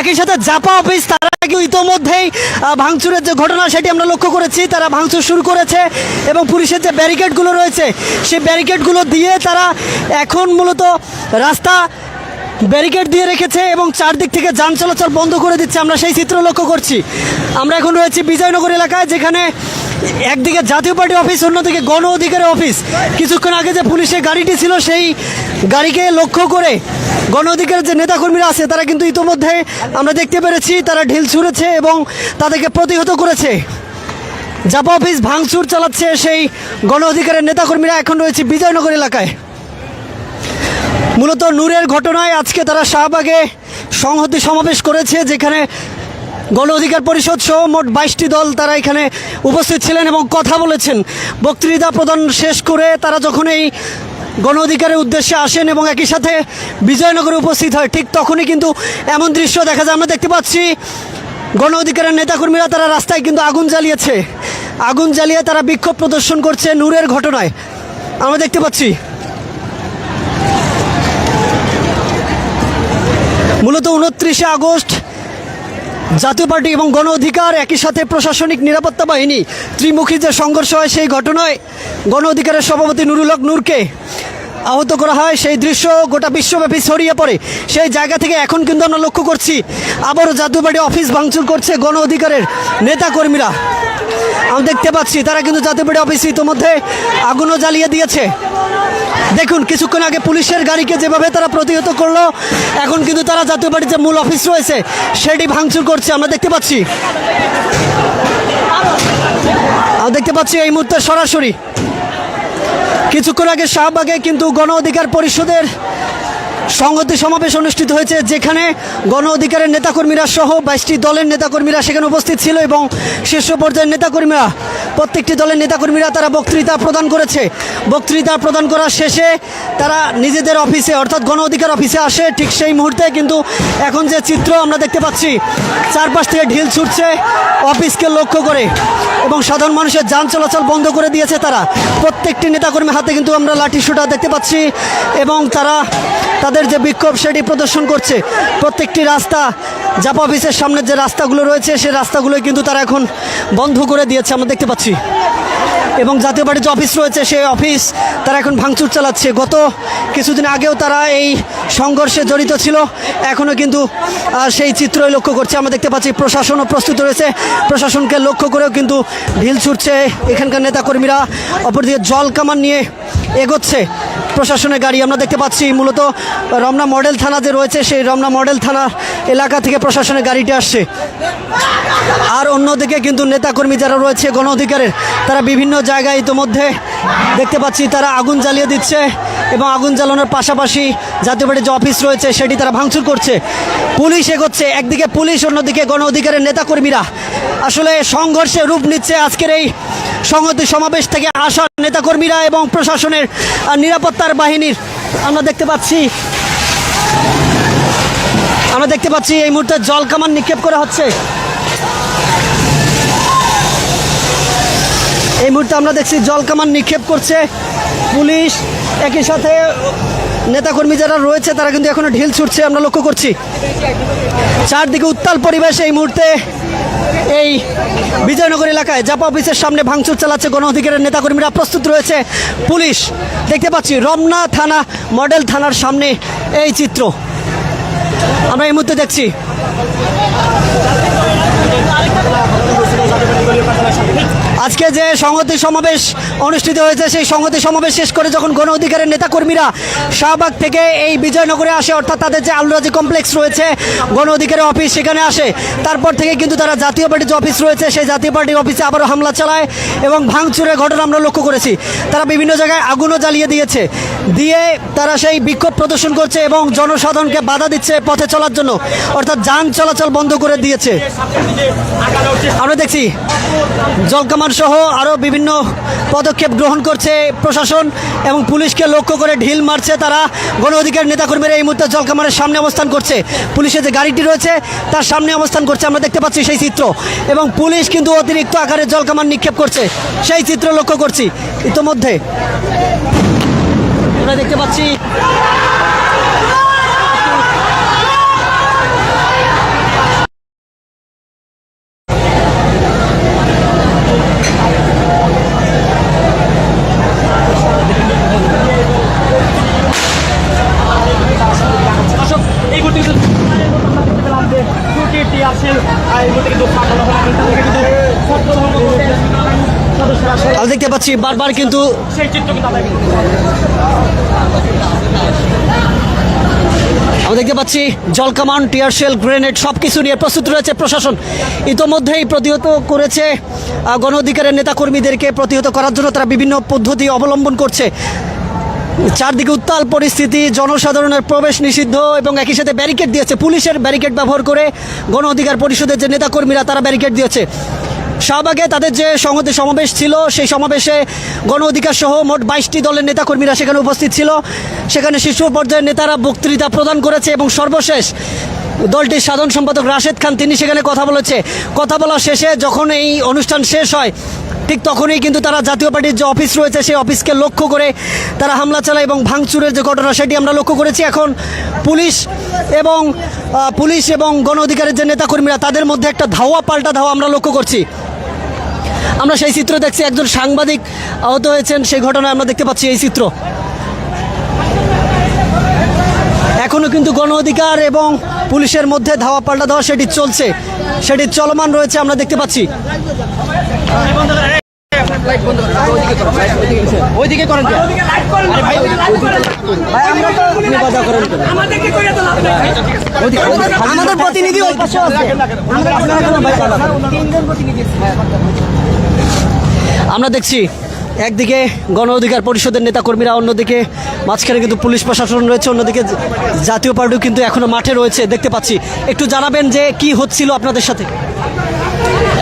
একই সাথে জাপা অফিস, তারা কিন্তু ইতোমধ্যেই ভাঙচুরের যে ঘটনা সেটি আমরা লক্ষ্য করেছি, তারা ভাঙচুর শুরু করেছে এবং পুলিশের যে ব্যারিকেডগুলো রয়েছে, সেই ব্যারিকেডগুলো দিয়ে তারা এখন মূলত রাস্তা ব্যারিকেড দিয়ে রেখেছে এবং চারদিক থেকে যান চলাচল বন্ধ করে দিচ্ছে। আমরা সেই চিত্র লক্ষ্য করছি। আমরা এখন রয়েছি বিজয়নগর এলাকায়, যেখানে একদিকে জাতীয় পার্টি অফিস, অন্যদিকে গণ অধিকারের অফিস। কিছুক্ষণ আগে যে পুলিশের গাড়িটি ছিল, সেই গাড়িকে লক্ষ্য করে গণ অধিকারের যে নেতাকর্মীরা আছে, তারা কিন্তু ইতোমধ্যে আমরা দেখতে পেরেছি, তারা ঢিল ছুঁড়েছে এবং তাদেরকে প্রতিহত করেছে। জাপা অফিস ভাঙচুর চালাচ্ছে সেই গণ অধিকারের নেতাকর্মীরা। এখন রয়েছে বিজয়নগর এলাকায়। মূলত নূরের ঘটনায় আজকে তারা শাহবাগে সংহতি সমাবেশ করেছে, যেখানে গণ অধিকার পরিষদ সহ মোট বাইশটি দল তারা এখানে উপস্থিত ছিলেন এবং কথা বলেছেন। বক্তৃতা প্রদান শেষ করে তারা যখন এই গণ অধিকারের উদ্দেশ্যে আসেন এবং একই সাথে বিজয়নগরে উপস্থিত হয়, ঠিক তখনই কিন্তু এমন দৃশ্য দেখা যায়। আমরা দেখতে পাচ্ছি গণ অধিকারের নেতাকর্মীরা তারা রাস্তায় কিন্তু আগুন জ্বালিয়েছে। আগুন জ্বালিয়ে তারা বিক্ষোভ প্রদর্শন করছে নূরের ঘটনায়। আমরা দেখতে পাচ্ছি মূলত উনত্রিশে আগস্ট জাতীয় পার্টি এবং গণ অধিকার একই সাথে প্রশাসনিক নিরাপত্তা বাহিনী ত্রিমুখী যে সংঘর্ষ হয় সেই ঘটনায় গণ অধিকারের সভাপতি নুরুল হক নূরকে আহত করা হয়। সেই দৃশ্য গোটা বিশ্বব্যাপী ছড়িয়ে পড়ে। সেই জায়গা থেকে এখন কিন্তু আমরা লক্ষ্য করছি, আবারও পার্টি অফিস ভাঙচুর করছে গণ অধিকারের নেতাকর্মীরা। আমি দেখতে পাচ্ছি, তারা কিন্তু পার্টি অফিস ইতিমধ্যে আগুনও জ্বালিয়ে দিয়েছে। দেখুন, কিছুক্ষণ আগে পুলিশের গাড়িকে যেভাবে তারা প্রতিহত করল, এখন কিন্তু তারা জাতীয় পার্টির যে মূল অফিস রয়েছে, সেটি ভাঙচুর করছে। আমরা দেখতে পাচ্ছি। দেখতে পাচ্ছি এই মুহূর্তে সরাসরি কিছুক্ষণ আগে শাহবাগে কিন্তু গণ অধিকার পরিষদের সংহতি সমাবেশ অনুষ্ঠিত হয়েছে, যেখানে গণ অধিকারের নেতাকর্মীরা সহ বাইশটি দলের নেতাকর্মীরা সেখানে উপস্থিত ছিল এবং শীর্ষ পর্যায়ের নেতাকর্মীরা, প্রত্যেকটি দলের নেতাকর্মীরা তারা বক্তৃতা প্রদান করেছে। বক্তৃতা প্রদান করার শেষে তারা নিজেদের অফিসে, অর্থাৎ গণ অধিকার অফিসে আসে ঠিক সেই মুহূর্তে, কিন্তু এখন যে চিত্র আমরা দেখতে পাচ্ছি, চারপাশ থেকে ঢিল ছুটছে অফিসকে লক্ষ্য করে এবং সাধারণ মানুষের যান চলাচল বন্ধ করে দিয়েছে তারা। প্রত্যেকটি নেতাকর্মীর হাতে কিন্তু আমরা লাঠি শুটা দেখতে পাচ্ছি এবং তারা তাদের যে বিক্ষোভ সেটি প্রদর্শন করছে। প্রত্যেকটি রাস্তা, জাপা অফিসের সামনের যে রাস্তাগুলো রয়েছে, সেই রাস্তাগুলো কিন্তু তারা এখন বন্ধ করে দিয়েছে, আমরা দেখতে পাচ্ছি। এবং জাতীয় পার্টির যে অফিস রয়েছে, সেই অফিস তারা এখন ভাঙচুর চালাচ্ছে। গত কিছুদিন আগেও তারা এই সংঘর্ষে জড়িত ছিল। এখনও কিন্তু সেই চিত্রই লক্ষ্য করছে। আমরা দেখতে পাচ্ছি প্রশাসনও প্রস্তুত রয়েছে। প্রশাসনকে লক্ষ্য করেও কিন্তু ঢিল ছুটছে এখানকার নেতাকর্মীরা। অপরদিকে জল কামান নিয়ে এগোচ্ছে। প্রশাসনের গাড়ি আমরা দেখতে পাচ্ছি মূলত রমনা মডেল থানা যে রয়েছে, সেই রমনা মডেল থানা এলাকা থেকে প্রশাসনের গাড়িটি আসছে। আর অন্যদিকে কিন্তু নেতাকর্মী যারা রয়েছে, গণ অধিকারের, তারা বিভিন্ন জায়গায় ইতোমধ্যে দেখতে পাচ্ছি তারা আগুন জ্বালিয়ে দিচ্ছে এবং আগুন জ্বালানোর পাশাপাশি জাতীয় পার্টির যে অফিস রয়েছে, সেটি তারা ভাঙচুর করছে। পুলিশ এগোচ্ছে, একদিকে পুলিশ, অন্যদিকে গণ অধিকারের নেতাকর্মীরা। আসলে সংঘর্ষে রূপ নিচ্ছে আজকের এই সংহতি সমাবেশ থেকে আসা নেতাকর্মীরা এবং প্রশাসনের আহ, নিরাপত্তার বাহিনীর। আমরা দেখতে পাচ্ছি আমরা দেখতে পাচ্ছি এই মুহূর্তে জল কামান নিক্ষেপ করা হচ্ছে। এই মুহূর্তে আমরা দেখছি জল কামান নিক্ষেপ করছে পুলিশ। একই সাথে নেতাকর্মী যারা রয়েছে, তারা কিন্তু এখনও ঢিল ছুটছে, আমরা লক্ষ্য করছি। চারদিকে উত্তাল পরিবেশ এই মুহূর্তে এই বিজয়নগর এলাকায়। জাপা অফিসের সামনে ভাঙচুর চালাচ্ছে গণ অধিকারের নেতাকর্মীরা। প্রস্তুত রয়েছে পুলিশ। দেখতে পাচ্ছি রমনা থানা, মডেল থানার সামনে এই চিত্র। আমরা এই মুহূর্তে দেখছি। আজকে যে সংহতি সমাবেশ অনুষ্ঠিত হয়েছে, সেই সংহতি সমাবেশ শেষ করে যখন গণ অধিকারের নেতাকর্মীরা শাহবাগ থেকে এই বিজয়নগরে আসে, অর্থাৎ তাদের যে আলুরাজি কমপ্লেক্স রয়েছে, গণ অধিকারের অফিস সেখানে আসে। তারপর থেকে কিন্তু তারা জাতীয় পার্টির যে অফিস রয়েছে, সেই জাতীয় পার্টির অফিসে আবারও হামলা চালায় এবং ভাঙচুরের ঘটনা আমরা লক্ষ্য করেছি। তারা বিভিন্ন জায়গায় আগুনও জ্বালিয়ে দিয়েছে। দিয়ে তারা সেই বিক্ষোভ প্রদর্শন করছে এবং জনসাধারণকে বাধা দিচ্ছে পথে চলার জন্য। অর্থাৎ যান চলাচল বন্ধ করে দিয়েছে। আমরা দেখছি জলকামান সহ আরও বিভিন্ন পদক্ষেপ গ্রহণ করছে প্রশাসন এবং পুলিশকে লক্ষ্য করে ঢিল মারছে তারা। গণ অধিকার নেতাকর্মীরা এই মুহূর্তে জলকামানের সামনে অবস্থান করছে। পুলিশের যে গাড়িটি রয়েছে, তার সামনে অবস্থান করছে। আমরা দেখতে পাচ্ছি সেই চিত্র। এবং পুলিশ কিন্তু অতিরিক্ত আকারে জলকামান নিক্ষেপ করছে। সেই চিত্র লক্ষ্য করছি। ইতোমধ্যে আমরা দেখতে পাচ্ছি আমরা দেখতে পাচ্ছি বারবার কিন্তু আমরা দেখতে পাচ্ছি জলকামান টিয়ার শেল গ্রেনেড সব কিছু নিয়ে প্রস্তুত রয়েছে প্রশাসন। ইতোমধ্যেই প্রতিহত করেছে গণ অধিকারের নেতাকর্মীদেরকে প্রতিহত করার জন্য তারা বিভিন্ন পদ্ধতি অবলম্বন করছে। চারদিকে উত্তাল পরিস্থিতি জনসাধারণের প্রবেশ নিষিদ্ধ এবং একই সাথে ব্যারিকেড দিয়েছে। পুলিশের ব্যারিকেড ব্যবহার করে গণ অধিকার পরিষদের যে নেতাকর্মীরা তারা ব্যারিকেড দিয়েছে। শাহবাগে তাদের যে সংহতি সমাবেশ ছিল, সেই সমাবেশে গণ অধিকার সহ মোট বাইশটি দলের নেতাকর্মীরা সেখানে উপস্থিত ছিল। সেখানে শীর্ষ পর্যায়ের নেতারা বক্তৃতা প্রদান করেছে এবং সর্বশেষ দলটির সাধারণ সম্পাদক রাশেদ খান, তিনি সেখানে কথা বলেছে। কথা বলা শেষে যখন এই অনুষ্ঠান শেষ হয়, ঠিক তখনই কিন্তু তারা জাতীয় পার্টির যে অফিস রয়েছে, সেই অফিসকে লক্ষ্য করে তারা হামলা চালায় এবং ভাঙচুরের যে ঘটনা, সেটি আমরা লক্ষ্য করেছি। এখন পুলিশ এবং পুলিশ এবং গণ অধিকারের যে নেতাকর্মীরা, তাদের মধ্যে একটা ধাওয়া, পাল্টা ধাওয়া আমরা লক্ষ্য করছি। আমরা সেই চিত্র দেখছি, একজন সাংবাদিক আহত হয়েছেন, সেই ঘটনায় আমরা দেখতে পাচ্ছি এই চিত্র। এখনও কিন্তু গণ অধিকার এবং পুলিশের মধ্যে ধাওয়া পাল্টা ধাওয়া সেটি চলছে, সেটি চলমান রয়েছে, আমরা দেখতে পাচ্ছি। ওইদিকে করেন কেন? আরে ভাই, আমাদের প্রতিনিধি ওই পাশে আছে। আমরা দেখছি একদিকে গণ অধিকার পরিষদের নেতাকর্মীরা অন্যদিকে মাঝখানে কিন্তু পুলিশ প্রশাসন রয়েছে অন্যদিকে জাতীয় পার্টিও কিন্তু এখনও মাঠে রয়েছে দেখতে পাচ্ছি। একটু জানাবেন যে কি হচ্ছিল আপনাদের সাথে?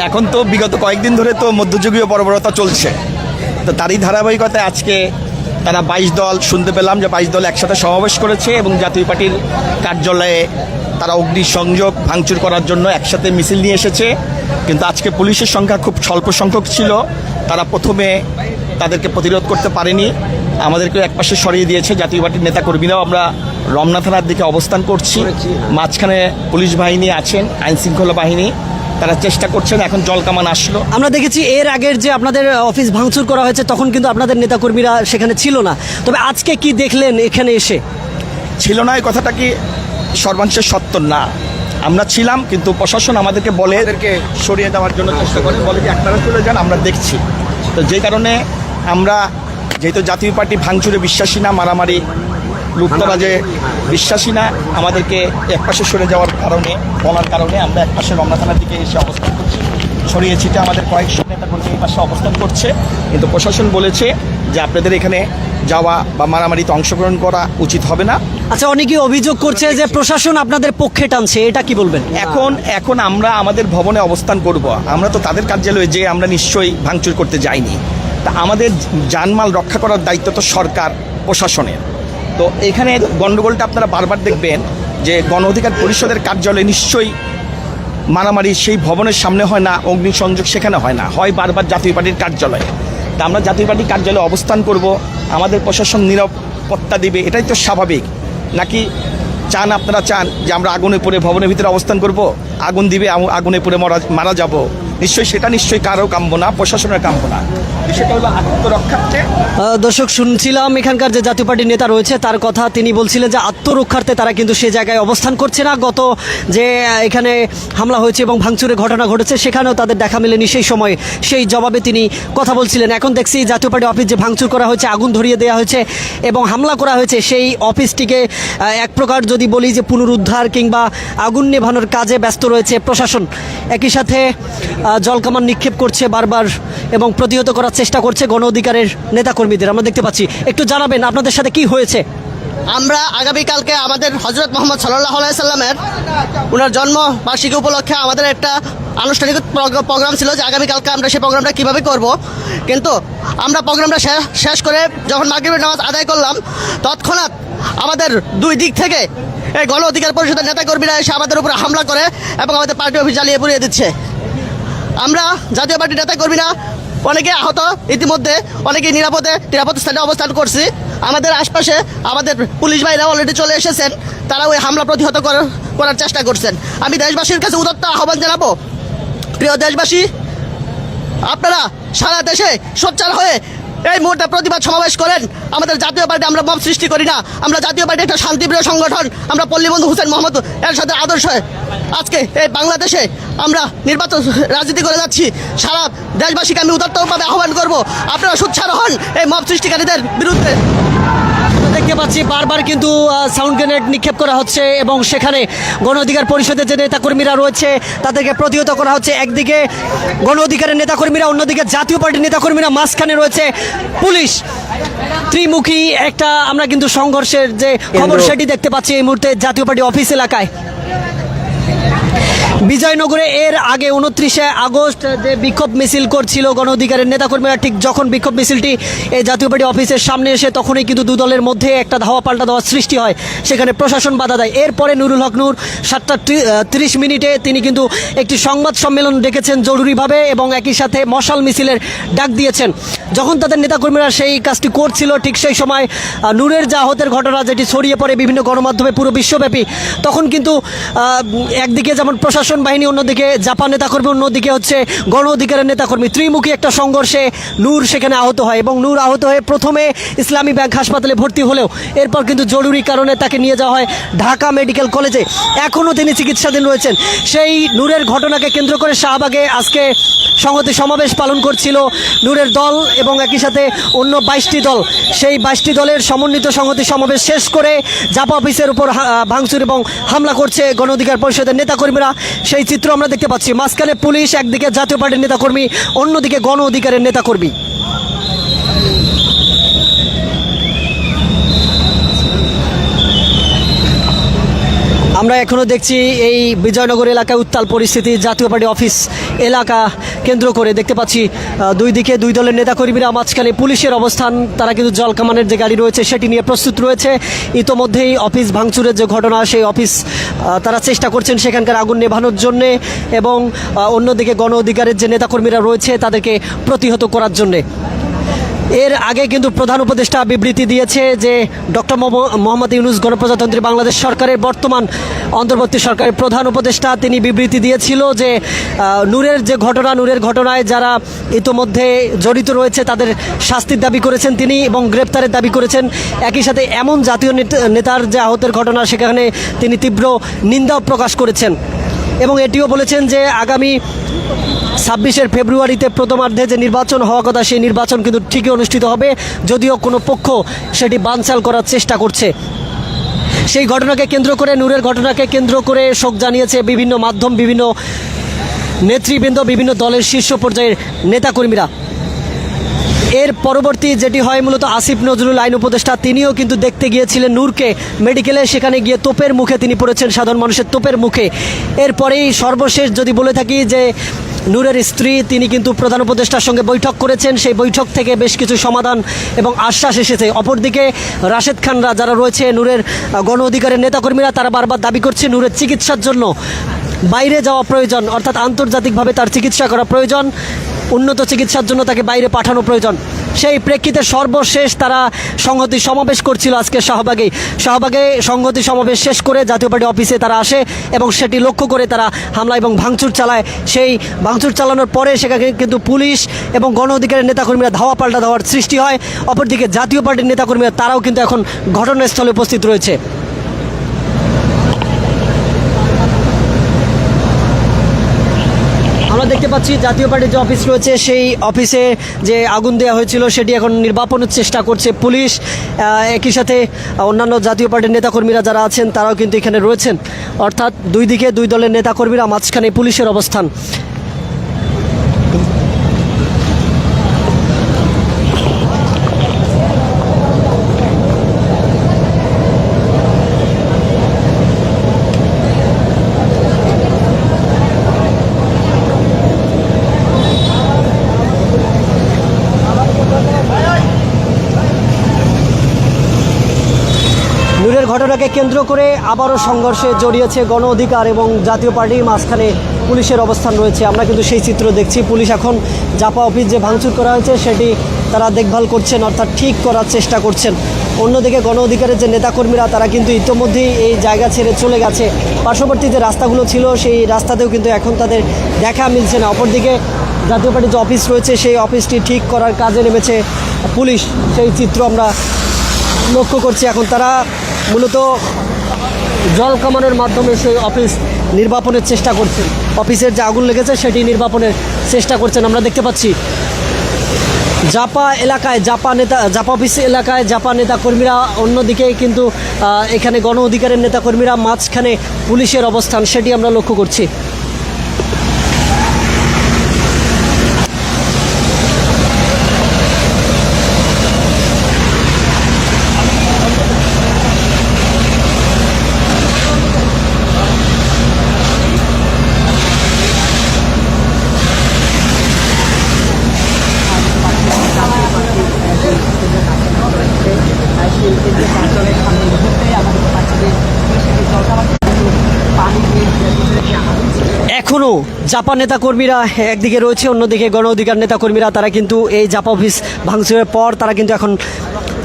এখন তো বিগত কয়েকদিন ধরে তো মধ্যযুগীয় বর্বরতা চলছে। তো তারই ধারাবাহিকতায় আজকে তারা বাইশ দল শুনতে পেলাম যে বাইশ দল একসাথে সমাবেশ করেছে এবং জাতীয় পার্টির কার্যালয়ে তারা অগ্নিসংযোগ ভাঙচুর করার জন্য একসাথে মিছিল নিয়ে এসেছে। কিন্তু আজকে পুলিশের সংখ্যা খুব স্বল্প সংখ্যক ছিল। তারা প্রথমে তাদেরকে প্রতিরোধ করতে পারেনি। আমাদেরকে একপাশে সরিয়ে দিয়েছে। জাতীয় পার্টির নেতাকর্মীরাও আমরা রমনা থানার দিকে অবস্থান করছি। মাঝখানে পুলিশ বাহিনী আছেন আইনশৃঙ্খলা বাহিনী। তারা চেষ্টা করছেন এখন জল কামান আসলো। আমরা দেখেছি এর আগের যে আপনাদের অফিস ভাঙচুর করা হয়েছে তখন কিন্তু আপনাদের নেতাকর্মীরা সেখানে ছিল না। তবে আজকে কি দেখলেন এখানে এসে? ছিল না এই কথাটা কি সর্বাংশে সত্য? না। আমরা ছিলাম কিন্তু প্রশাসন আমাদেরকে বলে সরিয়ে দেওয়ার জন্য চেষ্টা করে বলে যে আপনারা চলে যান আমরা দেখছি। তো যে কারণে আমরা যেহেতু জাতীয় পার্টি ভাঙচুরে বিশ্বাসী না মারামারি লুপ্তরাজে বিশ্বাসী না আমাদেরকে একপাশে সরে যাওয়ার কারণে বলার কারণে আমরা একপাশে রমনা থানার দিকে এসে অবস্থান করছি। ছড়িয়ে ছিটে আমাদের কয়েকশো নেতা কর্মী এই পাশে অবস্থান করছে। কিন্তু প্রশাসন বলেছে যে আপনাদের এখানে যাওয়া বা মারামারিতে অংশগ্রহণ করা উচিত হবে না। আচ্ছা অনেকেই অভিযোগ করছে যে প্রশাসন আপনাদের পক্ষে টানছে এটা কি বলবেন? এখন এখন আমরা আমাদের ভবনে অবস্থান করব। আমরা তো তাদের কার্যালয়ে যে আমরা নিশ্চয়ই ভাঙচুর করতে যাইনি। তা আমাদের জানমাল রক্ষা করার দায়িত্ব তো সরকার প্রশাসনের। তো এখানে গণ্ডগোলটা আপনারা বারবার দেখবেন যে গণ অধিকার পরিষদের কার্যালয়ে নিশ্চয়ই মারামারি সেই ভবনের সামনে হয় না, অগ্নিসংযোগ সেখানে হয় না, হয় বারবার জাতীয় পার্টির কার্যালয়ে। তা আমরা জাতীয় পার্টির কার্যালয়ে অবস্থান করব, আমাদের প্রশাসন নিরাপত্তা দিবে, এটাই তো স্বাভাবিক। নাকি চান আপনারা চান যে আমরা আগুনে পড়ে ভবনের ভিতরে অবস্থান করব? আগুন দিবে আগুনে পড়ে মারা মারা যাব? নিশ্চয়ই সেটা নিশ্চয়ই কারও কাম্য না, প্রশাসনের কাম্য না। দর্শক, শুনছিলাম এখানকার যে জাতীয় পার্টির নেতা রয়েছে, তার কথা তিনি বলছিলেন যে আত্মরক্ষার্থে তারা কিন্তু সে জায়গায় অবস্থান করছে না। গত যে এখানে হামলা হয়েছে এবং ভাঙচুরের ঘটনা ঘটেছে, সেখানেও তাদের দেখা মেলেনি সেই সময়। সেই জবাবে তিনি কথা বলছিলেন। এখন দেখছি জাতীয় পার্টি অফিস যে ভাঙচুর করা হয়েছে, আগুন ধরিয়ে দেওয়া হয়েছে এবং হামলা করা হয়েছে, সেই অফিসটিকে এক প্রকার যদি বলি যে পুনরুদ্ধার কিংবা আগুন নেভানোর কাজে ব্যস্ত রয়েছে প্রশাসন। একই সাথে জলকামান নিক্ষেপ করছে বারবার এবং প্রতিহত করার চেষ্টা করছে গণ অধিকারের নেতাকর্মীদের। আমরা দেখতে পাচ্ছি। একটু জানাবেন আপনাদের সাথে কি হয়েছে? আমরা আগামীকালকে আমাদের হজরত মোহাম্মদ সাল্লাহ সাল্লামের ওনার জন্ম বার্ষিকী উপলক্ষে আমাদের একটা আনুষ্ঠানিক প্রগ- প্রোগ্রাম ছিল যে আগামীকালকে আমরা সেই প্রোগ্রামটা কীভাবে করব। কিন্তু আমরা প্রোগ্রামটা শেষ করে যখন মাগরিবের নামাজ আদায় করলাম, তৎক্ষণাৎ আমাদের দুই দিক থেকে এই গণ অধিকার পরিষদের নেতাকর্মীরা এসে আমাদের উপর হামলা করে এবং আমাদের পার্টি অফিস জ্বালিয়ে পুড়িয়ে দিচ্ছে। আমরা জাতীয় পার্টির নেতা কর্মীরা অনেকে আহত, ইতিমধ্যে অনেকে নিরাপদে, নিরাপদ স্থানে অবস্থান করছি। আমাদের আশপাশে আমাদের পুলিশ ভাইরা অলরেডি চলে এসেছেন, তারা ওই হামলা প্রতিহত করার চেষ্টা করছেন। আমি দেশবাসীর কাছে উদত্ত আহ্বান জানাব। প্রিয় দেশবাসী, আপনারা সারা দেশে সোচ্চার হয়ে এই মুহূর্তে প্রতিবাদ সমাবেশ করেন। আমাদের জাতীয় পার্টি, আমরা মব সৃষ্টি করি না। আমরা জাতীয় পার্টি একটা শান্তিপ্রিয় সংগঠন। আমরা পল্লীবন্ধু হুসেন মোহাম্মদ এর সাথে আদর্শ আজকে এই বাংলাদেশে আমরা নির্বাচন রাজনীতি করে যাচ্ছি। সারা দেশবাসীকে আমি উদারতভাবে আহ্বান করব, আপনারা সুচ্ছার হন এই মব সৃষ্টিকারীদের বিরুদ্ধে। দেখতে পাচ্ছি বারবার কিন্তু সাউন্ড গ্রেনেড নিক্ষেপ করা হচ্ছে এবং সেখানে গণ অধিকার পরিষদের যে নেতাকর্মীরা রয়েছে তাদেরকে প্রতিহত করা হচ্ছে। একদিকে গণ অধিকারের নেতাকর্মীরা অন্যদিকে জাতীয় পার্টির নেতাকর্মীরা মাঝখানে রয়েছে পুলিশ। ত্রিমুখী একটা আমরা কিন্তু সংঘর্ষের যে খবর সেটি দেখতে পাচ্ছি এই মুহূর্তে জাতীয় পার্টি অফিস এলাকায়। বিজয়নগরে এর আগে উনত্রিশে আগস্ট যে বিক্ষোভ মিছিল করছিল গণ অধিকারের নেতাকর্মীরা, ঠিক যখন বিক্ষোভ মিছিলটি এই জাতীয় পার্টি অফিসের সামনে এসে তখনই কিন্তু দু দলের মধ্যে একটা ধাওয়া পাল্টা দেওয়ার সৃষ্টি হয়। সেখানে প্রশাসন বাধা দেয়। এরপরে নুরুল হক নূর সাতটা তিরিশ মিনিটে তিনি কিন্তু একটি সংবাদ সম্মেলন ডেকেছেন জরুরিভাবে এবং একই সাথে মশাল মিছিলের ডাক দিয়েছেন। যখন তাদের নেতাকর্মীরা সেই কাজটি করছিল, ঠিক সেই সময় নূরের জাহতের ঘটনা যেটি ছড়িয়ে পড়ে বিভিন্ন গণমাধ্যমে পুরো বিশ্বব্যাপী, তখন কিন্তু একদিকে যেমন প্রশাসন বাহিনী অন্যদিকে, জাপান নেতাকর্মী অন্যদিকে হচ্ছে গণ অধিকারের নেতাকর্মী ত্রিমুখী একটা সংঘর্ষে নূর সেখানে আহত হয় এবং নূর আহত হয়ে প্রথমে ইসলামী ব্যাংক হাসপাতালে ভর্তি হলেও এরপর কিন্তু জরুরি কারণে তাকে নিয়ে যাওয়া হয় ঢাকা মেডিকেল কলেজে। এখনও তিনি চিকিৎসাধীন রয়েছেন। সেই নূরের ঘটনাকে কেন্দ্র করে শাহবাগে আজকে সংহতি সমাবেশ পালন করছিল নূরের দল এবং একই সাথে অন্য বাইশটি দল। সেই বাইশটি দলের সমন্বিত সংহতি সমাবেশ শেষ করে জাপা অফিসের উপর ভাঙচুর এবং হামলা করছে গণ অধিকার পরিষদের নেতাকর্মীরা। সেই চিত্র আমরা দেখতে পাচ্ছি। মাঝখানে পুলিশ, একদিকে জাতীয় পার্টির নেতাকর্মী, অন্যদিকে গণ অধিকারের নেতাকর্মী। আমরা এখনও দেখছি এই বিজয়নগর এলাকায় উত্তাল পরিস্থিতি, জাতীয় পার্টি অফিস এলাকা কেন্দ্র করে দেখতে পাচ্ছি দুই দিকে দুই দলের নেতাকর্মীরা মাঝখানে পুলিশের অবস্থান, তারা কিন্তু জল কামানের যে গাড়ি রয়েছে সেটি নিয়ে প্রস্তুত রয়েছে। ইতোমধ্যেই অফিস ভাঙচুরের যে ঘটনা, সেই অফিস তারা চেষ্টা করছেন সেখানকার আগুন নেভানোর জন্যে এবং অন্যদিকে গণ অধিকারের যে নেতাকর্মীরা রয়েছে তাদেরকে প্রতিহত করার জন্যে। এর আগে কিন্তু প্রধান উপদেষ্টা বিবৃতি দিয়েছে যে ডক্টর মোহাম্মদ ইউনুস গণপ্রজাতন্ত্রী বাংলাদেশ সরকারের বর্তমান অন্তর্বর্তী সরকারের প্রধান উপদেষ্টা, তিনি বিবৃতি দিয়েছিল যে নূরের যে ঘটনা, নূরের ঘটনায় যারা ইতোমধ্যে জড়িত রয়েছে, তাদের শাস্তির দাবি করেছেন তিনি এবং গ্রেপ্তারের দাবি করেছেন। একই সাথে এমন জাতীয় নেত- নেতার যে আহতের ঘটনা, সেখানে তিনি তীব্র নিন্দাও প্রকাশ করেছেন। এবং এটিও বলেছেন যে, আগামী ছাব্বিশের ফেব্রুয়ারিতে প্রথমার্ধে যে নির্বাচন হওয়ার কথা, সেই নির্বাচন কিন্তু ঠিকই অনুষ্ঠিত হবে, যদিও কোনো পক্ষ সেটি বানচাল করার চেষ্টা করছে। সেই ঘটনাকে কেন্দ্র করে, নূরের ঘটনাকে কেন্দ্র করে শোক জানিয়েছে বিভিন্ন মাধ্যম, বিভিন্ন নেতৃবৃন্দ, বিভিন্ন দলের শীর্ষ পর্যায়ের নেতাকর্মীরা। এর পরবর্তী যেটি হয় মূলত আসিফ নজরুল আইন উপদেষ্টা, তিনিও কিন্তু দেখতে গিয়েছিলেন নূরকে মেডিকেলে, সেখানে গিয়ে তোপের মুখে তিনি পড়েছেন, সাধারণ মানুষের তোপের মুখে। এরপরেই সর্বশেষ যদি বলে থাকি যে নূরের স্ত্রী, তিনি কিন্তু প্রধান উপদেষ্টার সঙ্গে বৈঠক করেছেন, সেই বৈঠক থেকে বেশ কিছু সমাধান এবং আশ্বাস এসেছে। অপরদিকে রাশেদ খানরা যারা রয়েছে, নূরের গণ অধিকারের নেতাকর্মীরা, তারা বারবার দাবি করছে নূরের চিকিৎসার জন্য। বাইরে যাওয়া প্রয়োজন, অর্থাৎ আন্তর্জাতিকভাবে তার চিকিৎসা করা প্রয়োজন। উন্নত চিকিৎসার জন্য তাকে বাইরে পাঠানো প্রয়োজন। সেই প্রেক্ষিতে সর্বশেষ তারা সংহতি সমাবেশ করছিল আজকে শাহবাগে। শাহবাগে সংহতি সমাবেশ শেষ করে জাতীয় পার্টি অফিসে তারা আসে এবং সেটি লক্ষ্য করে তারা হামলা এবং ভাঙচুর চালায়। সেই ভাঙচুর চালানোর পরে সেখানে কিন্তু পুলিশ এবং গণ অধিকারের নেতাকর্মীরা ধাওয়া পাল্টা ধাওয়ার সৃষ্টি হয়। অপরদিকে জাতীয় পার্টির নেতাকর্মীরা তারাও কিন্তু এখন ঘটনাস্থলে উপস্থিত রয়েছে। আমরা দেখতে পাচ্ছি জাতীয় পার্টির যে অফিস রয়েছে, সেই অফিসে যে আগুন দেওয়া হয়েছিল সেটি এখন নির্বাপনের চেষ্টা করছে পুলিশ। একই সাথে অন্যান্য জাতীয় পার্টির নেতাকর্মীরা যারা আছেন, তারাও কিন্তু এখানে রয়েছেন। অর্থাৎ দুই দিকে দুই দলের নেতাকর্মীরা মাঝখানে পুলিশের অবস্থান। ঘটনাকে কেন্দ্র করে আবারও সংঘর্ষে জড়িয়েছে গণ অধিকার এবং জাতীয় পার্টির মাঝখানে পুলিশের অবস্থান রয়েছে। আমরা কিন্তু সেই চিত্র দেখছি। পুলিশ এখন জাপা অফিস যে ভাঙচুর করা হয়েছে, সেটি তারা দেখভাল করছেন, অর্থাৎ ঠিক করার চেষ্টা করছেন। অন্যদিকে গণ অধিকারের যে নেতাকর্মীরা, তারা কিন্তু ইতোমধ্যেই এই জায়গা ছেড়ে চলে গেছে। পার্শ্ববর্তী যে রাস্তাগুলো ছিল, সেই রাস্তাতেও কিন্তু এখন তাদের দেখা মিলছে না। অপরদিকে জাতীয় পার্টির যে অফিস রয়েছে, সেই অফিসটি ঠিক করার কাজে নেমেছে পুলিশ। সেই চিত্র আমরা লক্ষ্য করছি। এখন তারা মূলত জল কামানোর মাধ্যমে সেই অফিস নির্বাপনের চেষ্টা করছেন। অফিসের যে আগুন লেগেছে সেটি নির্বাপনের চেষ্টা করছেন। আমরা দেখতে পাচ্ছি, জাপা এলাকায় জাপা নেতা, জাপা অফিস এলাকায় জাপা নেতা কর্মীরা অন্যদিকে কিন্তু এখানে গণ অধিকারের নেতাকর্মীরা মাঝখানে পুলিশের অবস্থান, সেটি আমরা লক্ষ্য করছি এখনও জাপা নেতাকর্মীরা একদিকে রয়েছে, অন্যদিকে গণ অধিকার নেতাকর্মীরা। তারা কিন্তু এই জাপা অফিস ভাঙচুরের পর তারা কিন্তু এখন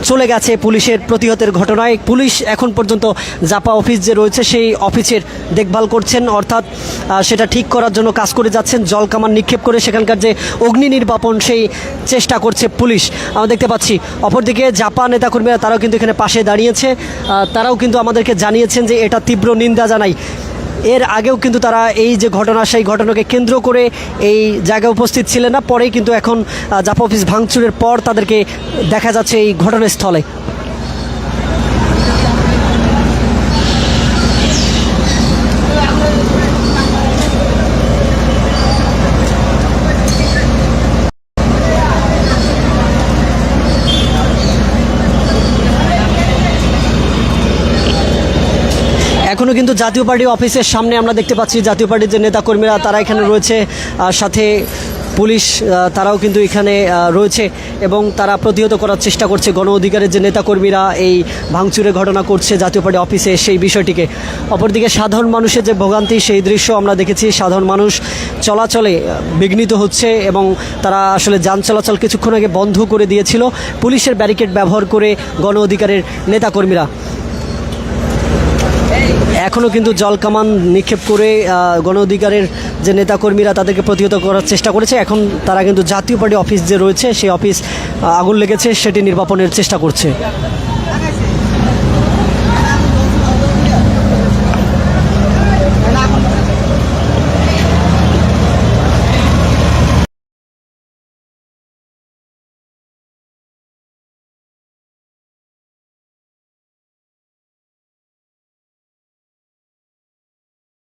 চলে গেছে পুলিশের প্রতিহতের ঘটনায়। পুলিশ এখন পর্যন্ত জাপা অফিস যে রয়েছে সেই অফিসের দেখভাল করছেন, অর্থাৎ সেটা ঠিক করার জন্য কাজ করে যাচ্ছেন, জল কামান নিক্ষেপ করে সেখানকার যে অগ্নি নির্বাপন সেই চেষ্টা করছে পুলিশ। আমরা দেখতে পাচ্ছি, অপরদিকে জাপা নেতাকর্মীরা তারাও কিন্তু এখানে পাশে দাঁড়িয়েছে। তারাও কিন্তু আমাদেরকে জানিয়েছেন যে এটা তীব্র নিন্দা জানাই। এর আগেও কিন্তু তারা এই যে ঘটনা, সেই ঘটনাকে কেন্দ্র করে এই জায়গায় উপস্থিত ছিলেন না। পরেই কিন্তু এখন জাপ অফিস ভাঙচুরের পর তাদেরকে দেখা যাচ্ছে এই ঘটনাস্থলে। এখনও কিন্তু জাতীয় পার্টি অফিসের সামনে আমরা দেখতে পাচ্ছি, জাতীয় পার্টির যে নেতাকর্মীরা তারা এখানে রয়েছে সাথে পুলিশ তারাও কিন্তু এখানে রয়েছে এবং তারা প্রতিহত করার চেষ্টা করছে। গণ অধিকারের যে নেতাকর্মীরা এই ভাঙচুরের ঘটনা করছে জাতীয় পার্টি অফিসে সেই বিষয়টিকে। অপরদিকে সাধারণ মানুষের যে ভোগান্তি, সেই দৃশ্য আমরা দেখেছি। সাধারণ মানুষ চলাচলে বিঘ্নিত হচ্ছে এবং তারা আসলে যান চলাচল কিছুক্ষণ আগে বন্ধ করে দিয়েছিল। পুলিশের ব্যারিকেড ব্যবহার করে গণ অধিকারের নেতাকর্মীরা এখনও কিন্তু জল কামান নিক্ষেপ করে গণ অধিকারের যে নেতাকর্মীরা তাদেরকে প্রতিহত করার চেষ্টা করেছে, এখন তারা কিন্তু জাতীয় পার্টি অফিস যে রয়েছে, সেই অফিস আগুন লেগেছে, সেটি নির্বাপনের চেষ্টা করছে।